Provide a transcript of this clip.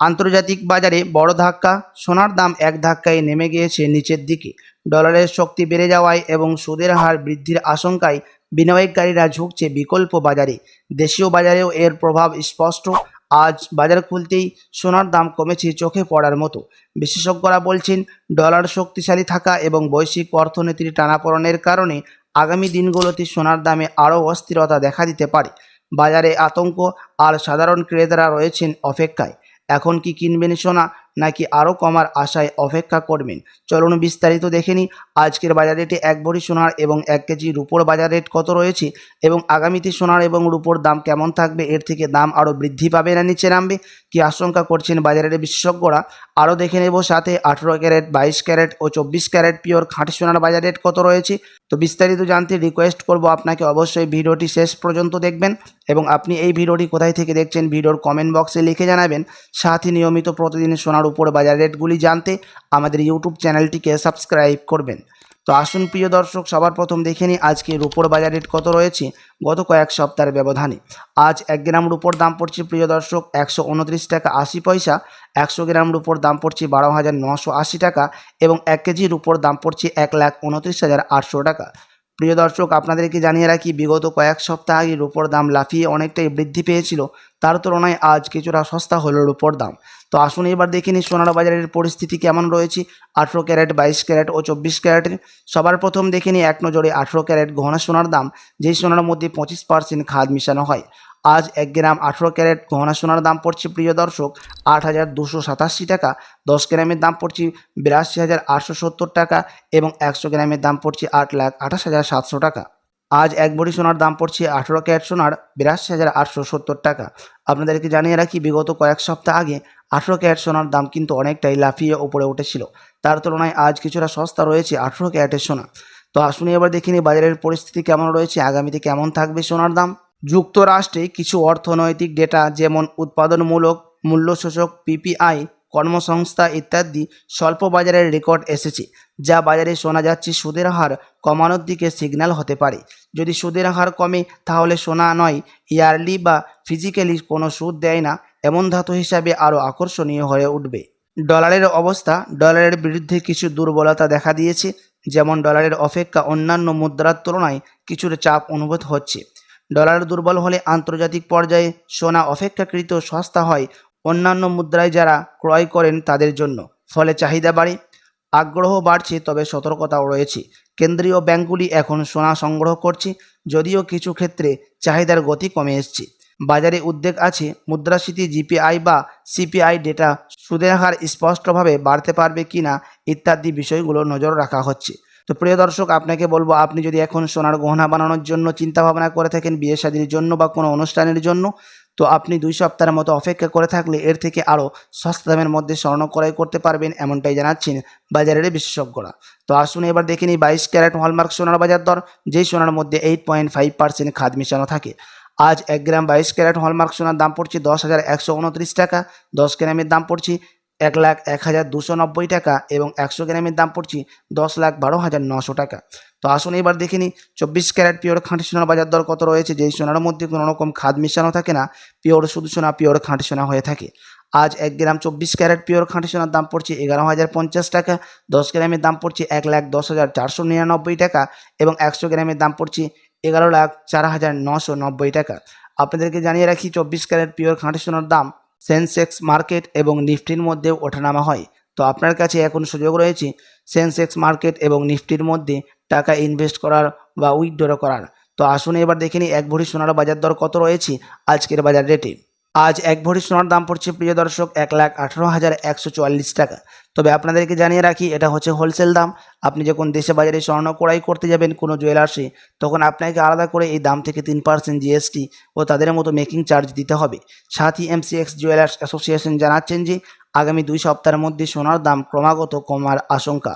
আন্তর্জাতিক বাজারে বড় ধাক্কা, সোনার দাম এক ধাক্কায় নেমে গিয়েছে নিচের দিকে। ডলারের শক্তি বেড়ে যাওয়ায় এবং সুদের হার বৃদ্ধির আশঙ্কায় বিনিয়োগকারীরা ঝুঁকছে বিকল্প বাজারে। দেশীয় বাজারেও এর প্রভাব স্পষ্ট। আজ বাজার খুলতেই সোনার দাম কমেছে চোখে পড়ার মতো। বিশেষজ্ঞরা বলছেন, ডলার শক্তিশালী থাকা এবং বৈশ্বিক অর্থনীতির টানাপোড়েনের কারণে আগামী দিনগুলোতে সোনার দামে আরও অস্থিরতা দেখা দিতে পারে। বাজারে আতঙ্ক আর সাধারণ ক্রেতারা রয়েছেন অপেক্ষায়। এখন কি কিনবেন সোনা? নাকি আরও কমার আশায় অপেক্ষা করবেন? চলুন বিস্তারিত দেখে নিই। আজকের বাজার রেটে এক ভরি সোনার এবং এক কেজি রুপোর বাজার রেট কত রয়েছে এবং আগামীতে সোনার এবং রুপোর দাম কেমন থাকবে? এর থেকে দাম আরও বৃদ্ধি পাবে না নিচে নামবে? কি আশঙ্কা করছেন বাজারের বিশেষজ্ঞরা? আরও দেখে নেব সাথে আঠেরো ক্যারেট, বাইশ ক্যারেট ও চব্বিশ ক্যারেট পিওর খাঁটি সোনার বাজার রেট কত রয়েছে। তো বিস্তারিত জানতে রিকোয়েস্ট করব আপনাকে অবশ্যই ভিডিওটি শেষ পর্যন্ত দেখবেন এবং আপনি এই ভিডিওটি কোথায় থেকে দেখছেন, ভিডিওর কমেন্ট বক্সে লিখে জানাবেন। সাথে নিয়মিত প্রতিদিন সোনার উপর বাজার রেটগুলি জানতে আমাদের ইউটিউব চ্যানেলটিকে সাবস্ক্রাইব করবেন। তো আসুন প্রিয় দর্শক, সবার প্রথম দেখে নিই আজকে রুপোর বাজার রেট কত রয়েছে গত কয়েক সপ্তাহের ব্যবধানে। আজ এক গ্রাম রুপোর দাম পড়ছে প্রিয় দর্শক একশো উনত্রিশ টাকা আশি পয়সা, একশো গ্রাম রুপোর দাম পড়ছে বারো হাজার নশো আশি টাকা এবং এক কেজি রুপোর দাম পড়ছে এক লাখ উনত্রিশ হাজার আটশো টাকা। প্রিয় দর্শক, আপনাদেরকে জানিয়ে রাখি, বিগত কয়েক সপ্তাহ আগে রুপোর দাম লাফিয়ে অনেকটাই বৃদ্ধি পেয়েছিল। তার তুলনায় আজ কিছুটা সস্তা হলো রুপোর দাম। তো আসুন এবার দেখে নিই সোনার বাজারের পরিস্থিতি কেমন রয়েছে। আঠেরো ক্যারেট, বাইশ ক্যারেট ও চব্বিশ ক্যারেটের সবার প্রথম দেখে নিই, এক নজরে আঠেরো ক্যারেট গহনা সোনার দাম, যেই সোনার মধ্যে পঁচিশ পার্সেন্ট খাদ মিশানো হয়। আজ এক গ্রাম আঠেরো ক্যারেট গহনা সোনার দাম পড়ছে, প্রিয় দর্শক, আট হাজার দুশো সাতাশি টাকা। দশ গ্রামের দাম পড়ছে বিরাশি হাজার আটশো সত্তর টাকা এবং একশো গ্রামের দাম পড়ছে আট লাখ আঠাশ হাজার সাতশো টাকা। আজ এক ভরি সোনার দাম পড়ছে আঠেরো ক্যারেট সোনার বিরাশি হাজার আটশো সত্তর টাকা। আপনাদেরকে জানিয়ে রাখি, বিগত কয়েক সপ্তাহ আগে আঠেরো ক্যারেট সোনার দাম কিন্তু অনেকটাই লাফিয়ে উপরে উঠেছিল। তার তুলনায় আজ কিছুটা সস্তা রয়েছে আঠেরো ক্যারেটের সোনা। তো আসুন এবার দেখে নিই বাজারের পরিস্থিতি কেমন রয়েছে, আগামীতে কেমন থাকবে সোনার দাম? যুক্তরাষ্ট্রে কিছু অর্থনৈতিক ডেটা যেমন উৎপাদনমূলক মূল্যসূচক পিপিআই কর্মসংস্থা ইত্যাদি স্বল্প বাজারের রেকর্ড এসেছে, যা বাজারে শোনা যাচ্ছে সুদের হার কমানোর দিকে সিগন্যাল হতে পারে। যদি সুদের হার কমে, তাহলে সোনা নয়, ইয়ারলি বা ফিজিক্যালি কোনো সুদ দেয় না, এমন ধাতু হিসাবে আরও আকর্ষণীয় হয়ে উঠবে। ডলারের অবস্থা, ডলারের বিরুদ্ধে কিছু দুর্বলতা দেখা দিয়েছে, যেমন ডলারের অপেক্ষা অন্যান্য মুদ্রার তুলনায় কিছুটা চাপ অনুভূত হচ্ছে। ডলার দুর্বল হলে আন্তর্জাতিক পর্যায়ে সোনা অপেক্ষাকৃত সস্তা হয় অন্যান্য মুদ্রায় যারা ক্রয় করেন তাদের জন্য। ফলে চাহিদা বাড়ে, আগ্রহ বাড়ছে, তবে সতর্কতাও রয়েছে। কেন্দ্রীয় ব্যাংকগুলি এখন সোনা সংগ্রহ করছে, যদিও কিছু ক্ষেত্রে চাহিদার গতি কমে এসছে। বাজারে উদ্বেগ আছে, মুদ্রাস্ফীতি, জিপিআই বা সিপিআই ডেটা সুদের হার স্পষ্টভাবে বাড়তে পারবে কিনা ইত্যাদি বিষয়গুলো নজর রাখা হচ্ছে। তো প্রিয় দর্শক, আপনাকে বলব, আপনি যদি এখন সোনার গহনা বানানোর জন্য চিন্তা ভাবনা করে থাকেন, বিয়ে শাদির জন্য বা কোনো অনুষ্ঠানের জন্য, তো আপনি দুই সপ্তাহের মতো অপেক্ষা করে থাকলে এর থেকে আরও সস্তা দামের মধ্যে স্বর্ণ ক্রয় করতে পারবেন এমনটাই জানাচ্ছেন বাজারের বিশেষজ্ঞরা। তো আসুন এবার দেখে নিই বাইশ ক্যারেট হলমার্ক সোনার বাজার দর, যেই সোনার মধ্যে এইট পয়েন্ট ফাইভ পার্সেন্ট খাদ মিশানো থাকে। আজ এক গ্রাম বাইশ ক্যারেট হলমার্ক সোনার দাম পড়ছে দশ হাজার একশো উনত্রিশ টাকা, দশ গ্রামের দাম পড়ছে এক লাখ এক হাজার দুশো নব্বই টাকা এবং একশো গ্রামের দাম পড়ছে দশ লাখ বারো হাজার নশো টাকা। তো আসুন এবার দেখে নিই, চব্বিশ ক্যারেট পিওর খাঁটি সোনার বাজার দর কত রয়েছে? যেই সোনার মধ্যে কোনো রকম খাদ মিশানো থাকে না, পিওর শুধু সোনা, পিওর খাঁটি সোনা হয়ে থাকে। আজ এক গ্রাম চব্বিশ ক্যারেট পিওর খাঁটি সোনার দাম পড়ছে এগারো হাজার পঞ্চাশ টাকা, দশ গ্রামের দাম পড়ছে এক লাখ দশ হাজার চারশো নিরানব্বই টাকা এবং একশো গ্রামের দাম পড়ছে এগারো লাখ চার হাজার নশো নব্বই টাকা। আপনাদেরকে জানিয়ে রাখি, চব্বিশ ক্যারেট পিওর খাঁটি সোনার দাম সেন্সেক্স মার্কেট এবং নিফটির মধ্যেও ওঠানামা হয়। তো আপনার কাছে এখন সুযোগ রয়েছে সেন্সেক্স মার্কেট এবং নিফটির মধ্যে টাকা ইনভেস্ট করার বা উইথড্র করার। তো আসুন এবার দেখে নিই এক ভরি সোনার বাজার দর কত রয়েছে আজকের বাজার রেটে। আজ এক ভরি সোনার দাম পড়ছে, প্রিয় দর্শক, এক লাখ আঠারো হাজার একশো চুয়াল্লিশ টাকা। তবে আপনাদেরকে জানিয়ে রাখি, এটা হচ্ছে হোলসেল দাম। আপনি যখন দেশে বাজারে স্বর্ণ ক্রয় করতে যাবেন কোনো জুয়েলার্সে তখন আপনাকে আলাদা করে এই দাম থেকে তিন পার্সেন্ট জিএসটি ও তাদের মতো মেকিং চার্জ দিতে হবে। সাথী এমসিএক্স জুয়েলার্স অ্যাসোসিয়েশন জানাচ্ছেন যে, আগামী দুই সপ্তাহের মধ্যে সোনার দাম ক্রমাগত কমার আশঙ্কা।